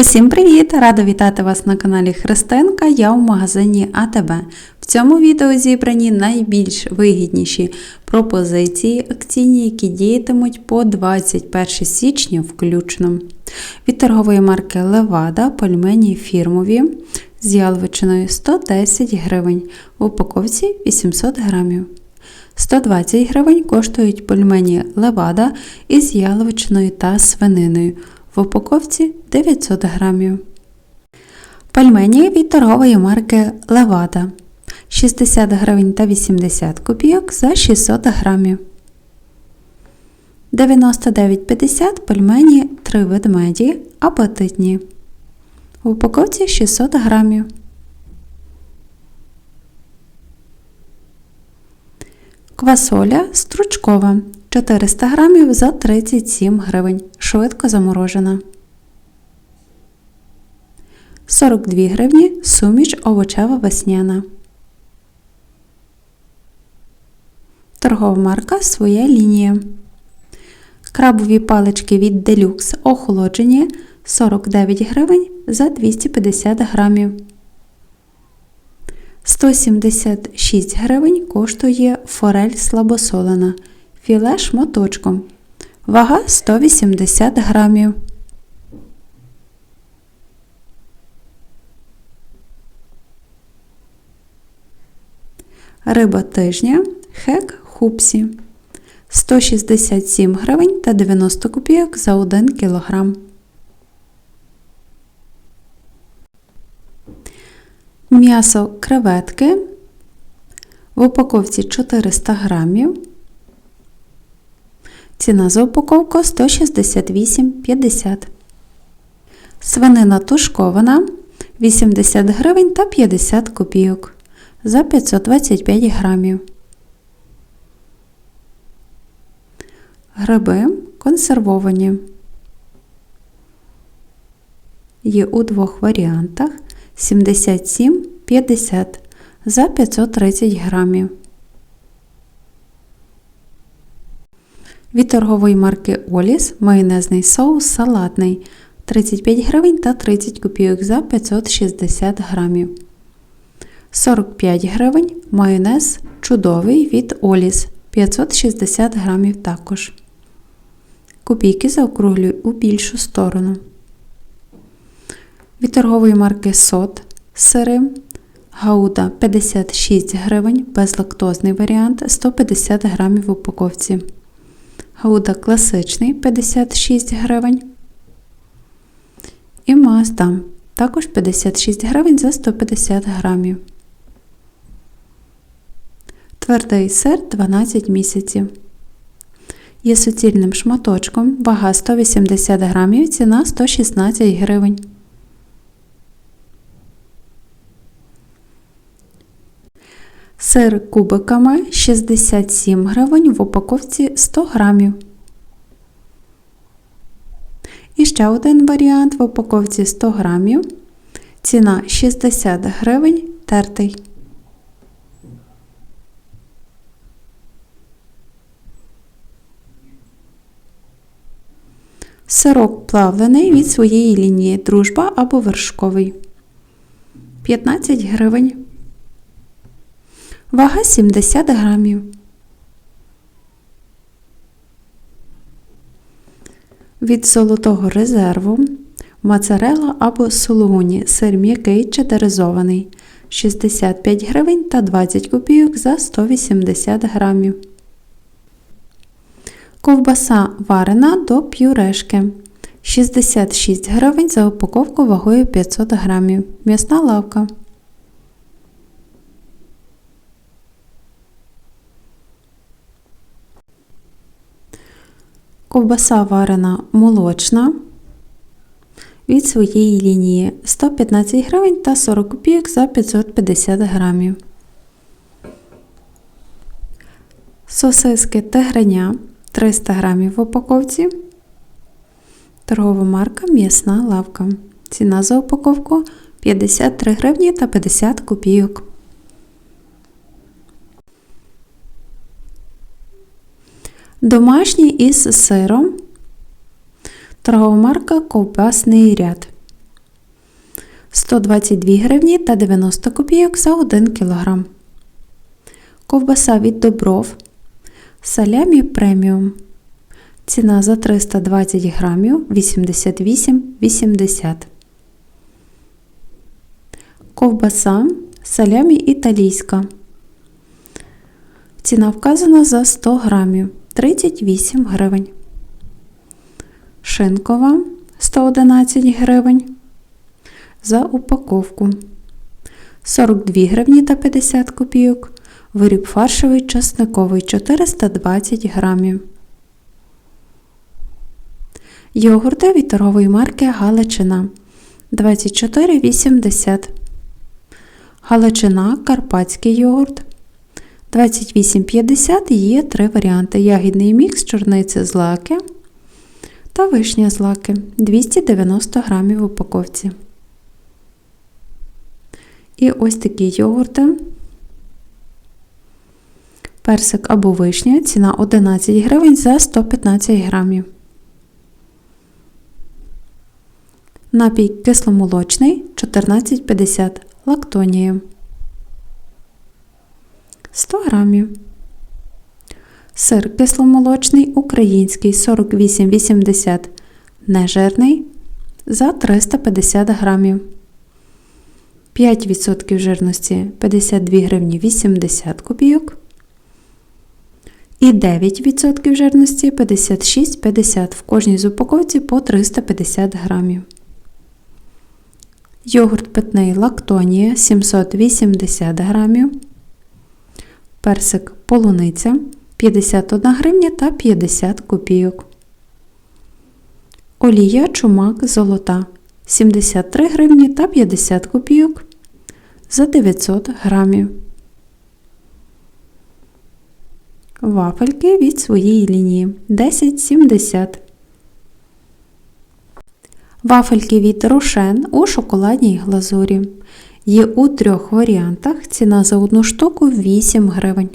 Усім привіт! Рада вітати вас на каналі Христинка. Я в магазині АТБ. В цьому відео зібрані найбільш вигідніші пропозиції акційні, які діятимуть по 21 січня включно. Від торгової марки Левада пельмені фірмові з яловичиною 110 гривень, в упаковці 800 грамів. 120 гривень коштують пельмені Левада із яловичиною та свининою. В упаковці 900 грамів. Пельмені від торгової марки Левада 60 гривень та 80 копійок за 600 грамів. 99,50 пельмені 3 ведмеді апетитні. В упаковці 600 грамів. Квасоля стручкова 400 грамів за 37 гривень. Швидко заморожена. 42 гривні суміш овочева весняна. Торгова марка Своя лінія. Крабові палички від Deluxe охолоджені 49 гривень за 250 грамів. 176 гривень коштує форель слабосолена. Філе шматочком. Вага 180 грамів. Риба тижня хек хупсі 167 гривень та 90 копійок за 1 кілограм. М'ясо креветки в упаковці 400 грамів. Ціна за упаковку 168,50. Свинина тушкована 80 гривень та 50 копійок за 525 грамів. Гриби консервовані. Є у двох варіантах 77,50 за 530 грамів. Від торгової марки Оліс майонезний соус салатний 35 гривень та 30 копійок за 560 грамів. 45 гривень майонез чудовий від Оліс 560 грамів також. Копійки заокруглюй у більшу сторону. Від торгової марки Сот сири Гауда 56 гривень, безлактозний варіант 150 грамів в упаковці. Гауда класичний 56 гривень. І Маздам також 56 гривень за 150 грамів. Твердий сир 12 місяців. Є суцільним шматочком, вага 180 грамів, ціна 116 гривень. Сир кубиками 67 гривень в упаковці 100 грамів. І ще один варіант в упаковці 100 грамів. Ціна 60 гривень тертий. Сирок плавлений від своєї лінії дружба або вершковий. 15 гривень. Вага 70 грамів. Від золотого резерву моцарелла або сулугуні сир м'який чедеризований 65 гривень та 20 копійок за 180 грамів. Ковбаса варена до п'юрешки 66 гривень за упаковку вагою 500 грамів. М'ясна лавка. Ковбаса варена молочна від своєї лінії 115 гривень та 40 копійок за 550 грамів. Сосиски тигриня 300 грамів в упаковці. Торгова марка М'ясна лавка. Ціна за упаковку 53 гривні та 50 копійок. Домашній із сиром. Торгова марка Ковбасний ряд. 122 гривні та 90 копійок за 1 кг. Ковбаса від Добров. Салямі преміум. Ціна за 320 грамів 88,80. Ковбаса салямі італійська. Ціна вказана за 100 грамів 38 гривень. Шинкова 111 гривень. За упаковку 42 гривні та 50 копійок. Виріб фаршовий часниковий 420 грамів. Йогурти від торгової марки Галичина 24,80. Галичина Карпатський йогурт 28,50 є три варіанти. Ягідний мікс, чорниця з лаки та вишня з лаки 290 грамів в упаковці. І ось такі йогурти. Персик або вишня, ціна 11 гривень за 115 грамів. Напій кисломолочний 14,50 лактонія 100 грамів. Сир кисломолочний український 48,80 нежирний за 350 грамів. 5% жирності 52 гривні 80 копійок. І 9% жирності 56,50 в кожній з упаковці по 350 грамів. Йогурт питний лактонія 780 грамів. Персик полуниця 51 гривня та 50 копійок. Олія чумак золота 73 гривні та 50 копійок за 900 грамів. Вафельки від своєї лінії 10,70. Вафельки від Рошен у шоколадній глазурі. Є у трьох варіантах. Ціна за одну штуку 8 гривень.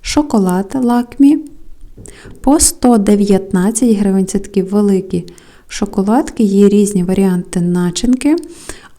Шоколад лакмі по 119 гривень. Це такі великі шоколадки, є різні варіанти начинки.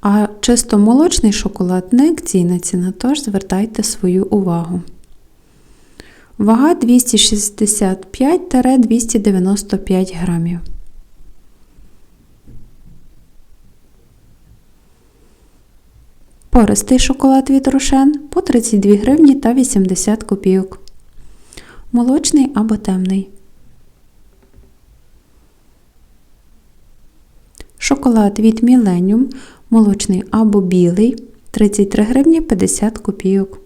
А чисто молочний шоколад не акційна ціна, тож звертайте свою увагу. Вага 265-295 грамів. Пористий шоколад від Рошен по 32 гривні та 80 копійок. Молочний або темний. Шоколад від Millennium, молочний або білий 33 гривні 50 копійок.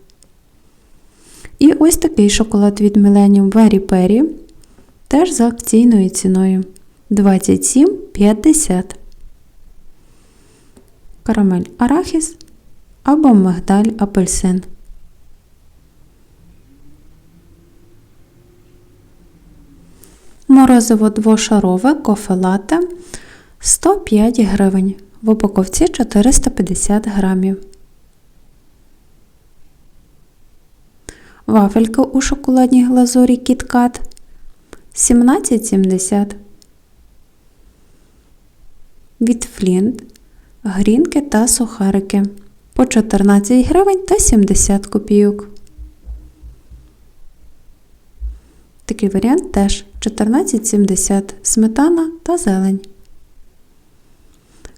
І ось такий шоколад від Millennium Very Perry теж за акційною ціною 27,50. Карамель арахіс або мигдаль апельсин. Морозиво двошарове кофе латте 105 гривень. В упаковці 450 грамів. Вафелька у шоколадній глазурі KitKat 17,70. Від Флінт грінки та сухарики по 14 гривень та 70 копійок. Такий варіант теж 14,70 сметана та зелень.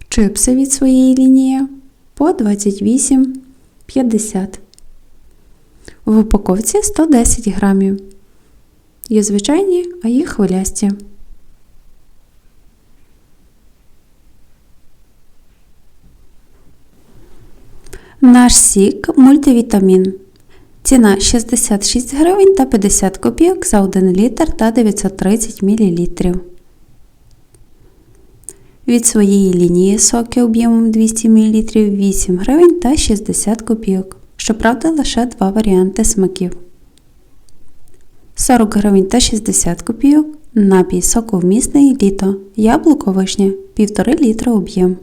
Чипси від своєї лінії по 28,50. В упаковці 110 грамів. Є звичайні, а є хвилясті. Наш сік мультивітамін. Ціна 66 гривень та 50 копійок за 1 літр та 930 мл. Від своєї лінії соки об'ємом 200 мл 8 гривень та 60 копійок. Щоправда, лише два варіанти смаків. 40 гривень та 60 копійок. Напій соковмісний літо. Яблуко вишня 1,5 літра об'єм.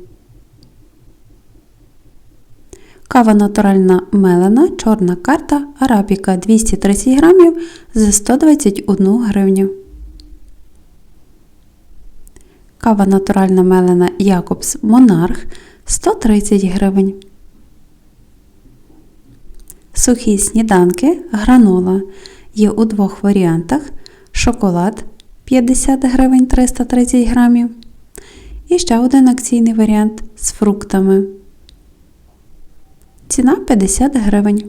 Кава натуральна мелена, чорна карта, арабіка 230 грамів за 121 гривню. Кава натуральна мелена Якобс Монарх 130 гривень. Сухі сніданки гранола є у двох варіантах: шоколад 50 гривень 330 грамів. І ще один акційний варіант з фруктами. Ціна 50 гривень.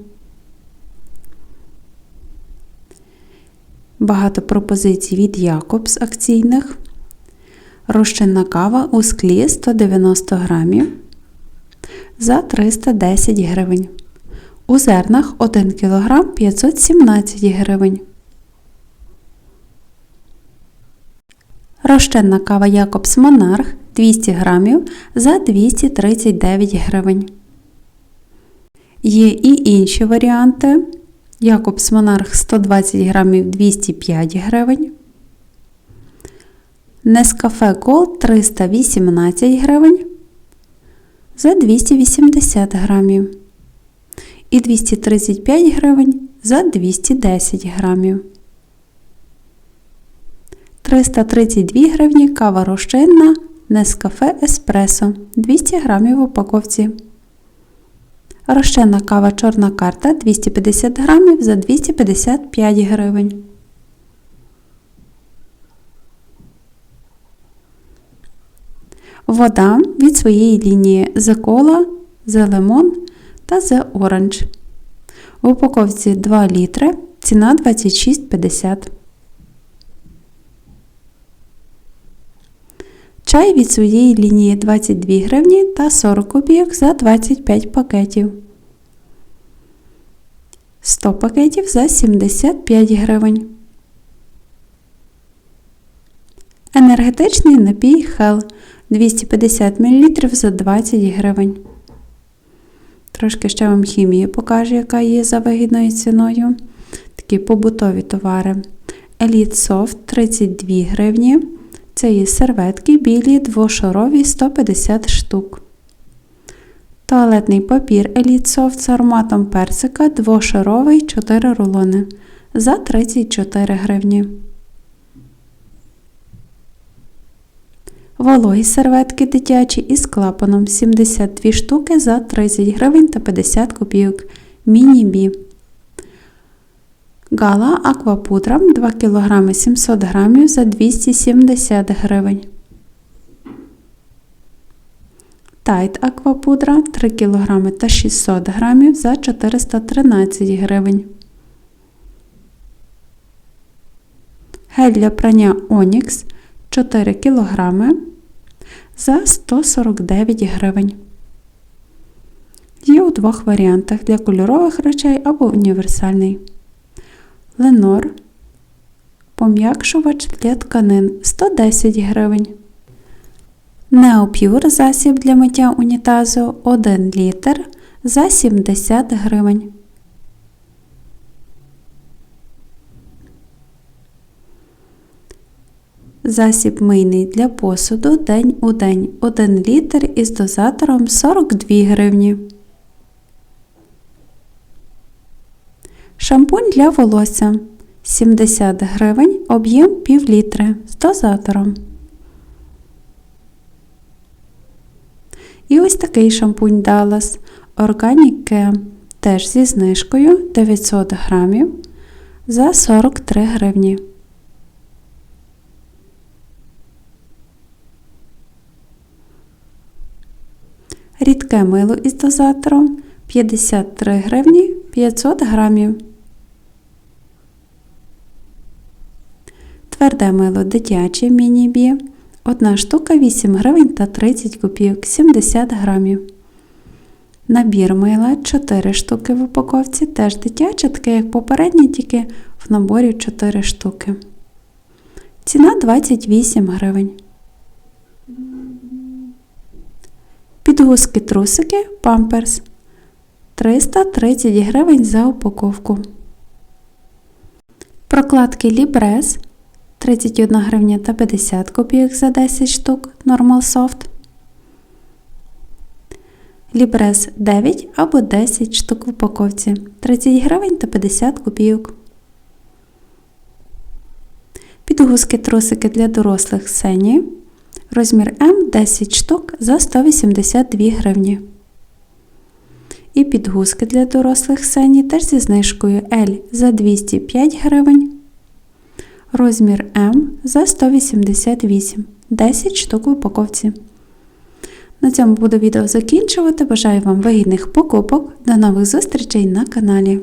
Багато пропозицій від Якобс акційних. Розчинна кава у склі 190 грамів за 310 гривень. У зернах 1 кг 517 гривень. Розчинна кава Якобс Монарх 200 грамів за 239 гривень. Є і інші варіанти. Якобс Монарх 120 грамів 205 гривень. Нескафе Gold 318 гривень за 280 грамів. І 235 гривень за 210 грамів. 332 гривні кава розчинна Нескафе Еспресо 200 грамів в упаковці. Розчинна кава чорна карта 250 грамів за 255 гривень. Вода від своєї лінії The Cola, The Lemon та The Orange. В упаковці 2 літри. Ціна 26,50. Чай від своєї лінії 22 гривні та 40 копійок за 25 пакетів. 100 пакетів за 75 гривень. Енергетичний напій Hell 250 мл за 20 гривень. Трошки ще вам хімії покажу, яка є за вигідною ціною. Такі побутові товари. Elite Soft 32 гривні. Це є серветки білі двошарові 150 штук. Туалетний папір Elite Soft з ароматом персика двошаровий 4 рулони за 34 гривні. Вологі серветки дитячі із клапаном 72 штуки за 30 гривень та 50 копійок. Міні-бі. Гала аквапудра 2 кг 700 г за 270 гривень. Тайт аквапудра 3 кг та 600 г за 413 гривень. Гель для прання Онікс 4 кг за 149 гривень. Є у двох варіантах для кольорових речей або універсальний. Ленор. Пом'якшувач для тканин 110 гривень. Неопюр засіб для миття унітазу 1 літр за 70 гривень. Засіб мийний для посуду день у день 1 літр із дозатором 42 гривні. Шампунь для волосся 70 гривень, об'єм пів літри з дозатором. І ось такий шампунь Dallas Organic теж зі знижкою 900 грамів за 43 гривні. Рідке мило із дозатором 53 гривні 500 грамів. Тверде мило дитяче міні-бі. Одна штука 8 гривень та 30 копійок 70 грамів. Набір мила 4 штуки в упаковці, теж дитяче, таке як попереднє, тільки в наборі 4 штуки. Ціна 28 гривень. Підгузки трусики памперс 330 гривень за упаковку. Прокладки Лібрес 31 гривня та 50 копійок за 10 штук Normal Soft. Лібрес 9 або 10 штук в упаковці 30 гривень та 50 копійок. Підгузки трусики для дорослих Сені Розмір М 10 штук за 182 гривні. І підгузки для дорослих сені теж зі знижкою L за 205 гривень. Розмір М за 188 10 штук в упаковці. На цьому буду відео закінчувати. Бажаю вам вигідних покупок. До нових зустрічей на каналі.